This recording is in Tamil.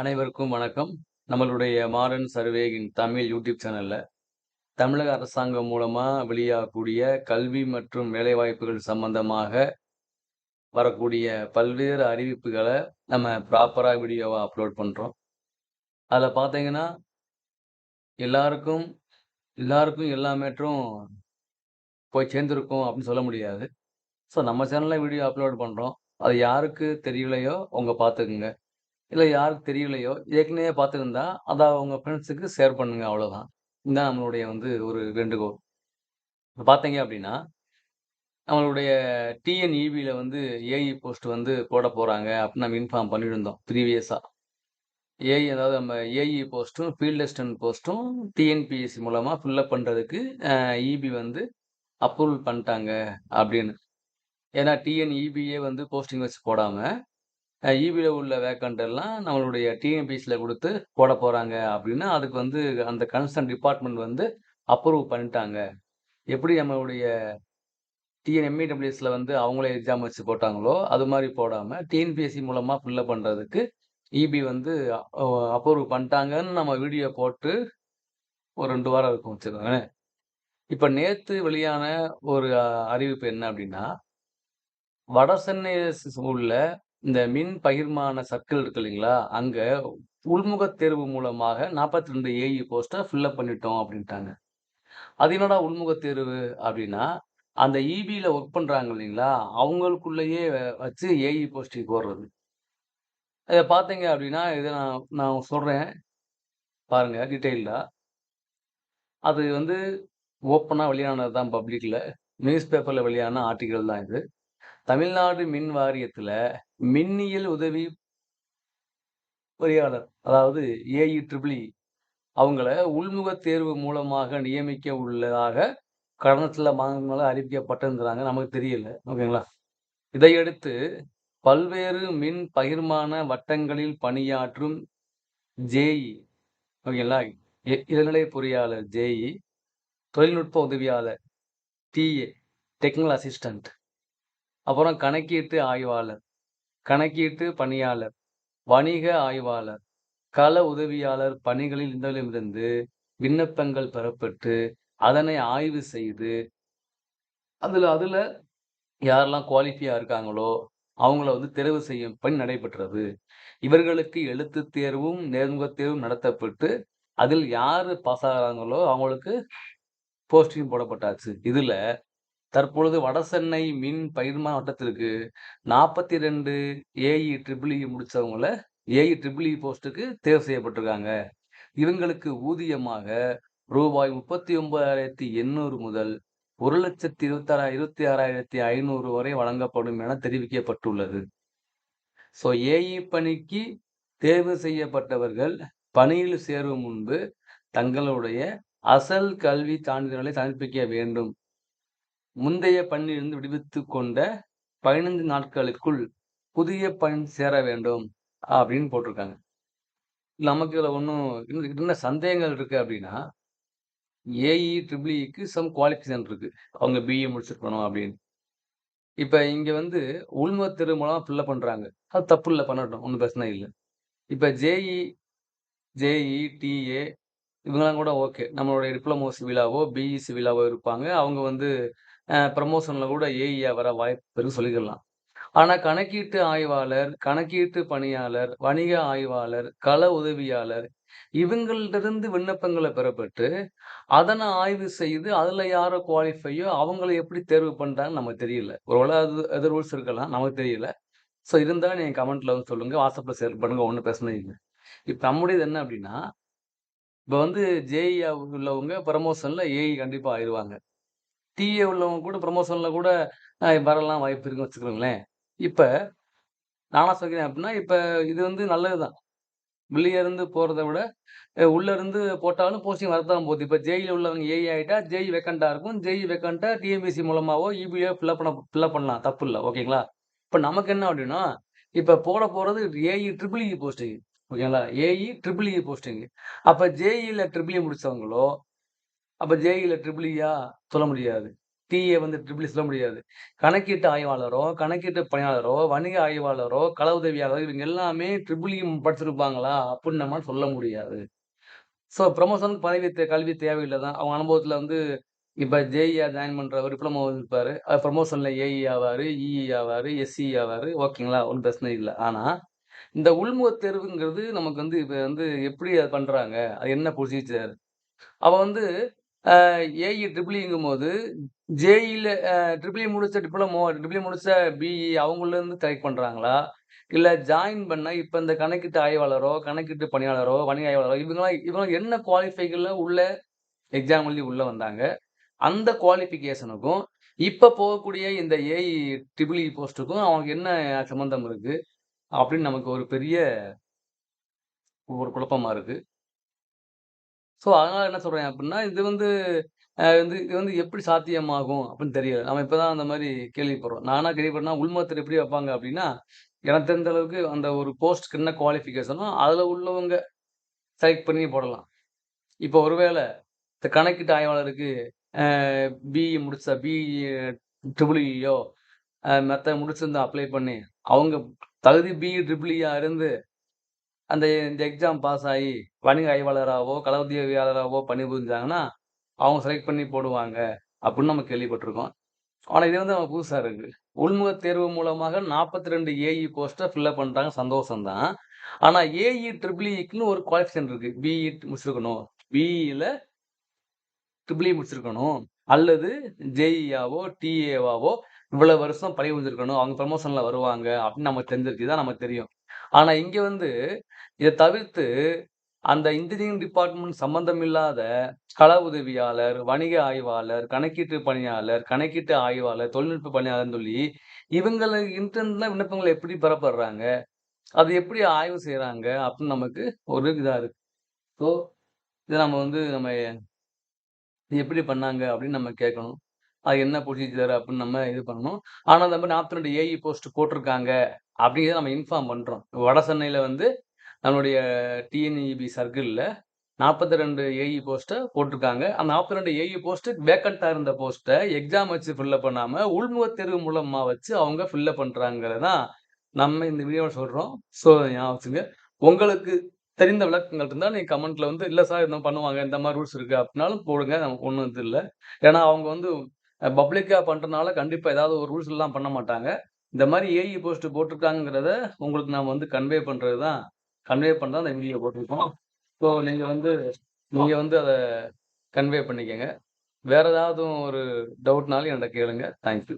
அனைவருக்கும் வணக்கம். நம்மளுடைய modern survey in Tamil YouTube சேனலில் தமிழக அரசாங்கம் மூலமாக வெளியாகக்கூடிய கல்வி மற்றும் வேலைவாய்ப்புகள் சம்பந்தமாக வரக்கூடிய பல்வேறு அறிவிப்புகளை நம்ம ப்ராப்பராக வீடியோவாக அப்லோட் பண்ணுறோம் அதில் பார்த்தீங்கன்னா எல்லாருக்கும் எல்லாருக்கும் எல்லா மேட்டரும் போய் சேர்ந்திருக்கும் அப்படின்னு சொல்ல முடியாது. ஸோ நம்ம சேனலில் வீடியோ அப்லோட் பண்ணுறோம் அது யாருக்கு தெரியலையோ அவங்க பார்த்துக்குங்க. இல்லை யாருக்கு தெரியலையோ, ஏற்கனவே பார்த்துருந்தா, அதை அவங்க ஃப்ரெண்ட்ஸுக்கு ஷேர் பண்ணுங்க அவ்வளோதான். இதுதான் நம்மளுடைய வந்து ஒரு வேண்டுகோள். இப்ப பார்த்தீங்க அப்படின்னா, நம்மளுடைய டிஎன்இபியில் வந்து ஏஇ போஸ்ட் வந்து போடப் போகிறாங்க அப்படின்னு நம்ம இன்ஃபார்ம் பண்ணியிருந்தோம் ப்ரீவியஸாக ஏஇ அதாவது நம்ம ஏஇ போஸ்ட்டும், ஃபீல்ட் அசிஸ்டன்ட் போஸ்ட்டும் டிஎன்பிஎஸ்சி மூலமாக ஃபில்லப் பண்ணுறதுக்கு இபி வந்து அப்ரூவல் பண்ணிட்டாங்க அப்படின்னு. ஏன்னா டிஎன்இபியே வந்து போஸ்டிங் வச்சு போடாமல் ஈபியில் உள்ள வேக்கண்ட் எல்லாம் நம்மளுடைய டிஎன்பிஎஸ்சில கொடுத்து போட போகிறாங்க அப்படின்னு, அதுக்கு வந்து அந்த கன்சர்ன் டிபார்ட்மெண்ட் வந்து அப்ரூவ் பண்ணிட்டாங்க. எப்படி நம்மளுடைய டிஎன்எம்இடபிள்யூஎஸில் வந்து அவங்களே எக்ஸாம் வச்சு போட்டாங்களோ, அது மாதிரி போடாமல் டிஎன்பிஎஸ்சி மூலமாக ஃபில்லப் பண்ணுறதுக்கு இபி வந்து அப்ரூவ் பண்ணிட்டாங்கன்னு நம்ம வீடியோ போட்டு ஒரு ரெண்டு வாரம் இருக்கும் வச்சுக்கோங்களேன். இப்போ நேற்று வெளியான ஒரு அறிவிப்பு என்ன அப்படின்னா, வட சென்னை உள்ள இந்த மின் பகிர்மான சர்க்கிள் இருக்கு இல்லைங்களா? அங்க உள்முகத் தேர்வு மூலமாக 42 ஏஇ போஸ்ட்ட ஃபில்லப் பண்ணிட்டோம் அப்படின்ட்டாங்க. அது என்னடா உள்முகத் தேர்வு அப்படின்னா, அந்த இபில ஒர்க் பண்றாங்க இல்லைங்களா? அவங்களுக்குள்ளேயே வச்சு ஏஇ போஸ்டிங் போடுறது. இதை பார்த்தீங்க அப்படின்னா, இதை நான் நான் சொல்றேன். பாருங்க டீட்டெயிலாக அது வந்து ஓப்பனாக வெளியானது தான் பப்ளிக்கில் நியூஸ் பேப்பரில் வெளியான ஆர்டிக்கல் தான் இது. தமிழ்நாடு மின் வாரியத்தில் மின்னியல் உதவி பொறியாளர் அதாவது ஏஇ ட்ரிபிளி அவங்கள உள்முகத் தேர்வு மூலமாக நியமிக்க உள்ளதாக கடந்த சில மாதங்களாக அறிவிக்கப்பட்டிருந்தாங்க. நமக்கு தெரியல. ஓகேங்களா? இதையடுத்து பல்வேறு மின் பகிர்மான வட்டங்களில் பணியாற்றும் ஜேஇ ஓகேங்களா? இ இளநிலை பொறியாளர் ஜேஇ, தொழில்நுட்ப உதவியாளர் டிஏ டெக்னிக்கல் அசிஸ்டன்ட், அப்புறம் கணக்கீட்டு ஆய்வாளர், கணக்கீட்டு பணியாளர், வணிக ஆய்வாளர், கள உதவியாளர் பணிகளில் இருந்தவர்களிடமிருந்து விண்ணப்பங்கள் பெறப்பட்டு, அதனை ஆய்வு செய்து, அதில் அதில் யாரெல்லாம் குவாலிஃபியாக இருக்காங்களோ, அவங்கள வந்து தெரிவு செய்யும் பணி நடைபெற்றது. இவர்களுக்கு எழுத்துத் தேர்வும், நேர்முகத் தேர்வும் நடத்தப்பட்டு, அதில் யார் பாஸ் ஆகுறாங்களோ அவங்களுக்கு போஸ்டிங் போடப்பட்டாச்சு. இதில் தற்பொழுது வடசென்னை மின் பகிர்மான வட்டத்திற்கு 42 ஏஇ ட்ரிபிள் இ போஸ்ட்டுக்கு தேர்வு செய்யப்பட்டிருக்காங்க. இவங்களுக்கு ஊதியமாக ரூபாய் 39,800 முதல் ஒரு லட்சத்தி இருபத்தாறா இருபத்தி ஆறாயிரத்தி ஐநூறு வரை வழங்கப்படும் என தெரிவிக்கப்பட்டுள்ளது. ஸோ ஏஇ பணிக்கு தேர்வு செய்யப்பட்டவர்கள் பணியில் சேரும் முன்பு தங்களுடைய அசல் கல்வி சான்றிதழ்களை சமர்ப்பிக்க வேண்டும். முந்தைய பணியிலிருந்து விடுவித்து கொண்ட 15 நாட்களுக்குள் புதிய பணியில் சேர வேண்டும் அப்படின்னு போட்டிருக்காங்க. நமக்கு இதில் ஒன்றும் என்ன சந்தேகங்கள் இருக்குது அப்படின்னா, ஏஇ ட்ரிபிள்இக்கு சம் குவாலிஃபிகேஷன் இருக்குது அவங்க பிஇ முடிச்சிருக்கணும் அப்படின்னு. இப்போ இங்கே வந்து உள்முகத் திருமணம் ஃபில்லப் பண்ணுறாங்க அது தப்பு இல்லை பண்ணட்டும். ஒன்றும் பிரச்சனை இல்லை இப்போ ஜேஇ, ஜேஇ, டிஏ இவங்கெல்லாம் கூட ஓகே. நம்மளுடைய டிப்ளமோ சிவிலாவோ, பிஇ சிவிலாவோ இருப்பாங்க. அவங்க வந்து ப்ரமோஷனில் கூட ஏஇயா வர வாய்ப்பு இருக்குன்னு சொல்லிக்கலாம். ஆனால் கணக்கீட்டு ஆய்வாளர், கணக்கீட்டு பணியாளர், வணிக ஆய்வாளர், கள உதவியாளர் இவங்கள்ட்டருந்து விண்ணப்பங்களை பெறப்பட்டு, அதனை ஆய்வு செய்து அதில் யாரை குவாலிஃபையோ அவங்கள எப்படி தேர்வு பண்ணுறாங்கன்னு நமக்கு தெரியல. ஒருவேளை அது அது ரூல்ஸ் இருக்கலாம். நமக்கு தெரியல. ஸோ இருந்தால் நீங்கள் கமெண்ட்ல வந்து சொல்லுங்க. வாட்ஸ்அப்பில் ஷேர் பண்ணுங்க. ஒன்றும் பிரச்சனை இல்ல. இப்போ நம்முடையது என்ன அப்படின்னா, இப்போ வந்து ஜேஇஆ உள்ளவங்க ப்ரமோஷனில் ஏஇ கண்டிப்பாக ஆயிடுவாங்க டிஏ உள்ளவங்க கூட ப்ரமோஷனில் கூட வரலாம் வாய்ப்பு இருக்குன்னு வச்சுக்கோங்களேன். இப்போ நானாக சொல்கிறேன் அப்படின்னா, இப்போ இது வந்து நல்லது தான். வெளிய இருந்து விட, உள்ளேருந்து போட்டாலும் போஸ்டிங் வரதான் போகுது. இப்போ ஜேஇல உள்ளவங்க ஏஇ ஆகிட்டா ஜெய் வேக்கன்ட்டா இருக்கும். ஜெய் வெக்கண்ட்டாக டிஎம்பிசி மூலமாகவோ இபியோ ஃபில்லப் பண்ண ஃபில்லப் பண்ணலாம். தப்பு இல்லை ஓகேங்களா? இப்போ நமக்கு என்ன அப்படின்னா, இப்போ போட போகிறது ஏஇ ட்ரிபிள் இ போஸ்டிங். ஓகேங்களா? AEEE posting. அப்போ ஜேஇயில் ட்ரிபிள் இ முடித்தவங்களோ அப்போ ஜேஇல ட்ரிபிள்இயா e சொல்ல முடியாது. டிஏ வந்து ட்ரிபிள் e சொல்ல முடியாது. கணக்கீட்டு ஆய்வாளரோ, கணக்கீட்டு பணியாளரோ, வணிக ஆய்வாளரோ, கள உதவியாளரோ இவங்க எல்லாமே ட்ரிபிள் e படிச்சிருப்பாங்களா? அப்படின்னு நம்ம சொல்ல முடியாது. ஸோ ப்ரமோஷனுக்கு பதவி தே கல்வி தேவையில்ல தான். அவங்க அனுபவத்தில் வந்து இப்போ ஜேஇஆ ஜாயின் பண்ணுறவர் டிப்ளமோ இருப்பார் அது ப்ரமோஷனில் ஏஇ ஆவார் இஇ ஆவார் எஸ்இ ஆவார் ஓகேங்களா? ஒன்றும் பிரச்சனை இல்லை ஆனால் இந்த உள்முகத் தேர்வுங்கிறது நமக்கு வந்து இப்போ வந்து எப்படி அது பண்ணுறாங்க அது என்ன ப்ரொசீஜர்? அவள் வந்து ஏஇ, ட்ரிபிள்இங்கும் போது ஜேஇயில் ட்ரிபிள்இ ட்ரிபிள் இ முடிச்ச டிப்ளமோ, ட்ரிபிள்இ முடித்த முடிச்ச பிஇ e அவங்களேருந்து செலக்ட் பண்ணுறாங்களா இல்லை ஜாயின் பண்ண இப்போ இந்த கணக்கீட்டு ஆய்வாளரோ, கணக்கீட்டு பணியாளரோ, வணிக ஆய்வாளரோ இவங்கலாம் இவங்க என்ன குவாலிஃபைகளில் உள்ள எக்ஸாம் எழுதி உள்ளே வந்தாங்க. அந்த குவாலிஃபிகேஷனுக்கும், இப்போ போகக்கூடிய இந்த ஏஇ, ட்ரிபிள்இ போஸ்ட்டுக்கும் அவங்களுக்கு என்ன சம்மந்தம் இருக்குது அப்படின்னு நமக்கு ஒரு பெரிய ஒரு குழப்பமாக இருக்குது ஸோ, அதனால் என்ன சொல்கிறேன் அப்படின்னா, இது வந்து வந்து இது வந்து எப்படி சாத்தியமாகும் அப்படின்னு தெரியல. நம்ம இப்போ தான் அந்த மாதிரி கேள்விப்படுறோம். நானாக கேள்விப்பட்டேன்னா, உள்மத்தில் எப்படி வைப்பாங்க அப்படின்னா, எனக்கு தெரிந்த அளவுக்கு அந்த ஒரு போஸ்ட்க்கு என்ன குவாலிஃபிகேஷனோ, அதில் உள்ளவங்க செலக்ட் பண்ணி போடலாம். இப்போ ஒருவேளை இந்த கணக்கீட்டு ஆய்வாளருக்கு பிஇ முடிச்சா பிஇ, ட்ரிபிள்இயோ மெத்த முடிச்சிருந்தா அப்ளை பண்ணி, அவங்க தகுதி பிஇ, ட்ரிபிள்இயா e இருந்து அந்த இந்த எக்ஸாம் பாஸ் ஆகி வணிக ஆய்வாளராகவோ கள பணி பணிபுரிஞ்சாங்கன்னா, அவங்க செலக்ட் பண்ணி போடுவாங்க. அப்படின்னு நம்ம கேள்விப்பட்டிருக்கோம் ஆனால் இது வந்து நம்ம புதுசாக இருக்குது உள்முகத் தேர்வு மூலமாக 42 ஏஇ போஸ்ட்டை ஃபில்லப் பண்ணுறாங்க சந்தோஷம்தான் சந்தோஷம் தான். ஏஇ, ட்ரிபிள் இக்குன்னு ஒரு குவாலிஃபிகேஷன் இருக்குது பிஇ முடிச்சிருக்கணும். பிஇயில் ட்ரிபிள் இ முடிச்சிருக்கணும். அல்லது ஜேஇஆவோ, டிஏவாவோ இவ்வளோ வருஷம் பணிபுரிஞ்சிருக்கணும். அவங்க ப்ரமோஷனில் வருவாங்க அப்படின்னு நம்ம தெரிஞ்சிருக்கு. தான் நமக்கு தெரியும். ஆனா, இங்க வந்து இதை தவிர்த்து அந்த இன்ஜினியரிங் டிபார்ட்மெண்ட் சம்பந்தம் இல்லாத கள உதவியாளர், வணிக ஆய்வாளர், கணக்கீட்டு பணியாளர், கணக்கீட்டு ஆய்வாளர், தொழில்நுட்ப பணியாளர்னு சொல்லி இவங்கள இன்டர்நெட்ல விண்ணப்பங்களை எப்படி பெறப்படுறாங்க? அது எப்படி ஆய்வு செய்கிறாங்க அப்படின்னு நமக்கு ஒரு இதா இருக்கு. ஸோ, இதை நம்ம வந்து நம்ம எப்படி பண்ணாங்க அப்படின்னு நம்ம கேட்கணும். அது என்ன ப்ரொசீஜர் அப்படின்னு நம்ம இது பண்ணணும். ஆனா, அந்த மாரி 42 ஏஇ போஸ்ட் போட்டிருக்காங்க அப்படிங்கிறத நம்ம இன்ஃபார்ம் பண்ணுறோம் வட சென்னையில் வந்து நம்மளுடைய டிஎன்இபி சர்க்கிளில் நாற்பத்தி ரெண்டு ஏஇ போஸ்ட்டை போட்டிருக்காங்க. அந்த 42 ஏஇ போஸ்ட்டு வேக்கண்ட்டாக இருந்த போஸ்ட்டை எக்ஸாம் வச்சு ஃபில்லப் பண்ணாமல் உள்முகத் தேர்வு மூலமாக வச்சு அவங்க ஃபில்லப் அப் தான் நம்ம இந்த வீடியோவில் சொல்கிறோம் ஸோ, ஞாபகம் வச்சுங்க. உங்களுக்கு தெரிந்த விளக்கங்கள் இருந்தால் நீங்கள் கமெண்ட்டில் வந்து, இல்லை சார் இந்த பண்ணுவாங்க. இந்த மாதிரி ரூல்ஸ் இருக்குது அப்படின்னாலும் போடுங்க. நமக்கு ஒன்றும் இது இல்லை ஏன்னா, அவங்க வந்து பப்ளிக்காக பண்ணுறதுனால கண்டிப்பாக ஏதாவது ஒரு ரூல்ஸ் எல்லாம் பண்ண மாட்டாங்க. இந்த மாதிரி ஏஇ போஸ்ட் போட்டிருக்காங்கிறத உங்களுக்கு நாம் வந்து கன்வே பண்ணுறது தான் கன்வே பண்ண தான் இந்த வீடியோ போட்டிருக்கோம். ஸோ, நீங்க வந்து நீங்க வந்து அத கன்வே பண்ணிக்கங்க. வேற ஏதாவது ஒரு டவுட்னாலும் என்கிட்ட கேளுங்க. Thank you.